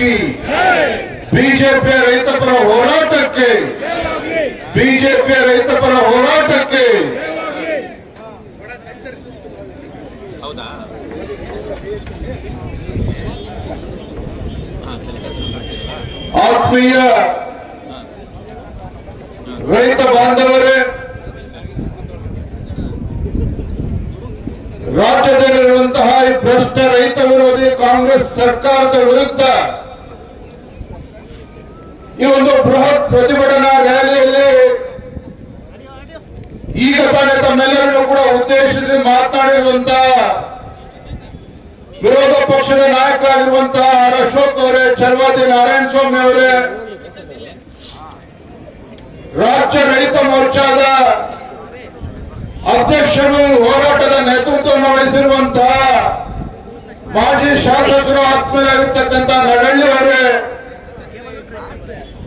ಕಿ ಬಿಜೆಪಿಯ ರೈತಪರ ಹೋರಾಟಕ್ಕೆ ಬಿಜೆಪಿಯ ರೈತಪರ ಹೋರಾಟಕ್ಕೆ ಹೌದಾ ಹಾ ಸರಿ ಕೆಲಸ ಮಾಡ್ತಿಲ್ವಾ ಆತ್ಮೀಯ ರೈತ ಬಾಂಧವರೇ ರಾಜ್ಯದಲ್ಲಿರುವಂತಹ ಈ ಭ್ರಷ್ಟ ರೈತ ವಿರೋಧಿ ಕಾಂಗ್ರೆಸ್ ಸರ್ಕಾರದ ವಿರುದ್ಧ ಈ ಒಂದು ಬೃಹತ್ ಪ್ರತಿಭಟನಾ ರ್ಯಾಲಿಯಲ್ಲಿ ಈಗ ತಾನೇ ತಮ್ಮೆಲ್ಲರನ್ನು ಕೂಡ ಉದ್ದೇಶಿಸಿ ಮಾತನಾಡಿರುವಂತಹ ವಿರೋಧ ಪಕ್ಷದ ನಾಯಕರಾಗಿರುವಂತಹ ಆರ್ ಅಶೋಕ್ ಅವರೇ ಚಲವಾದಿ ನಾರಾಯಣ ಸ್ವಾಮಿ ಅವರೇ, ರಾಜ್ಯ ರೈತ ಮೋರ್ಚಾದ ಅಧ್ಯಕ್ಷರು ಹೋರಾಟದ ನೇತೃತ್ವವನ್ನು ವಹಿಸಿರುವಂತಹ ಮಾಜಿ ಶಾಸಕರು ಆತ್ಮೀಯರಾಗಿರ್ತಕ್ಕಂಥ ನಡಳ್ಳಿ ಅವರೇ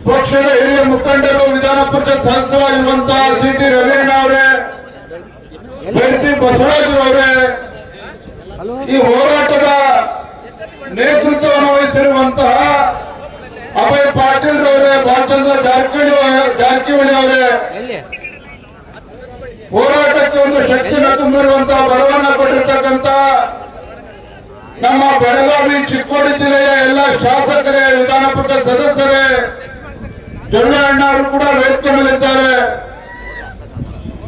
ಪಕ್ಷದ ಹಿರಿಯ ಮುಖಂಡರು ವಿಧಾನ ಪರಿಷತ್ ಸದಸ್ಯರಾಗಿರುವಂತಹ ಸಿ ಟಿ ರವೀಣ ಅವರೇ ಬೆಳ್ತಿ ಬಸವರಾಜ್ ಅವರೇ, ಈ ಹೋರಾಟದ ನೇತೃತ್ವವನ್ನು ವಹಿಸಿರುವಂತಹ ಅಭಯ್ ಪಾಟೀಲ್ ಅವರೇ, ಬಾಲಚಂದ್ರ ಜಾರಕಿಹೊಳಿ ಜಾರಕಿಹೊಳಿ ಅವರೇ, ಹೋರಾಟಕ್ಕೆ ಒಂದು ಶಕ್ತಿನ ತುಂಬಿರುವಂತಹ ಬಲವನ್ನು ಕೊಟ್ಟಿರ್ತಕ್ಕಂಥ ನಮ್ಮ ಬೆಳಗಾವಿ ಚಿಕ್ಕೋಡಿ ಜಿಲ್ಲೆಯ ಎಲ್ಲ ಶಾಸಕರೇ ವಿಧಾನ ಪರಿಷತ್ ಸದಸ್ಯರೇ ಜೊಳ್ಳಣ್ಣ ಅವರು ಕೂಡ ವೇದಿಕೆ ಮೇಲಿದ್ದಾರೆ.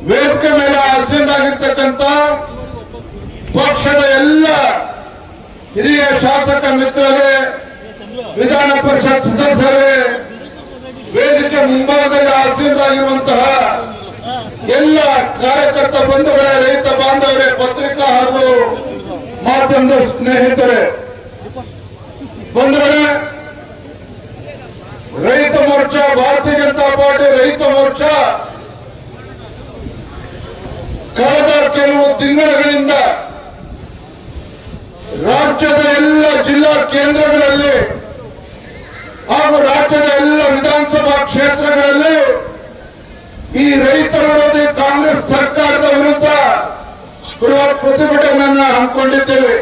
ವೇದಿಕೆ ಮೇಲೆ ಆಸೀನರಾಗಿರ್ತಕ್ಕಂಥ ಪಕ್ಷದ ಎಲ್ಲ ಹಿರಿಯ ಶಾಸಕ ಮಿತ್ರರೇ, ವಿಧಾನ ಪರಿಷತ್ ಸದಸ್ಯರೇ, ವೇದಿಕೆ ಮುಂಭಾಗದಲ್ಲಿ ಆಸೀನರಾಗಿರುವಂತಹ ಎಲ್ಲ ಕಾರ್ಯಕರ್ತ ಬಂಧುಗಳೇ, ರೈತ ಬಾಂಧವರೇ, ಪತ್ರಿಕಾ ಹಾಗೂ ಮಾಧ್ಯಮದ ಸ್ನೇಹಿತರೆ, ಬಂಧುಗಳೇ ರೈತ ಮೋರ್ಚಾ ಭಾರತೀಯ ಜನತಾ ರೈತ ಮೋರ್ಚಾ ಕಳೆದ ಕೆಲವು ತಿಂಗಳುಗಳಿಂದ ರಾಜ್ಯದ ಎಲ್ಲ ಜಿಲ್ಲಾ ಕೇಂದ್ರಗಳಲ್ಲಿ ಹಾಗೂ ರಾಜ್ಯದ ಎಲ್ಲ ವಿಧಾನಸಭಾ ಕ್ಷೇತ್ರಗಳಲ್ಲಿ ಈ ರೈತ ವಿರೋಧಿ ಕಾಂಗ್ರೆಸ್ ಸರ್ಕಾರದ ವಿರುದ್ಧ ಬೃಹತ್ ಪ್ರತಿಭಟನೆಯನ್ನ ಹಮ್ಮಿಕೊಂಡಿದ್ದೇವೆ.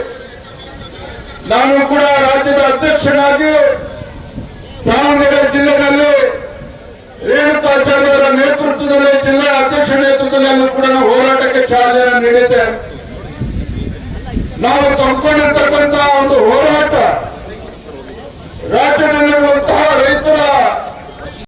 ನಾನು ಕೂಡ ರಾಜ್ಯದ ಅಧ್ಯಕ್ಷನಾಗಿ ನಡೆಯುತ್ತೆ ನಾವು ತಂಕೊಂಡಿರ್ತಕ್ಕಂತ ಒಂದು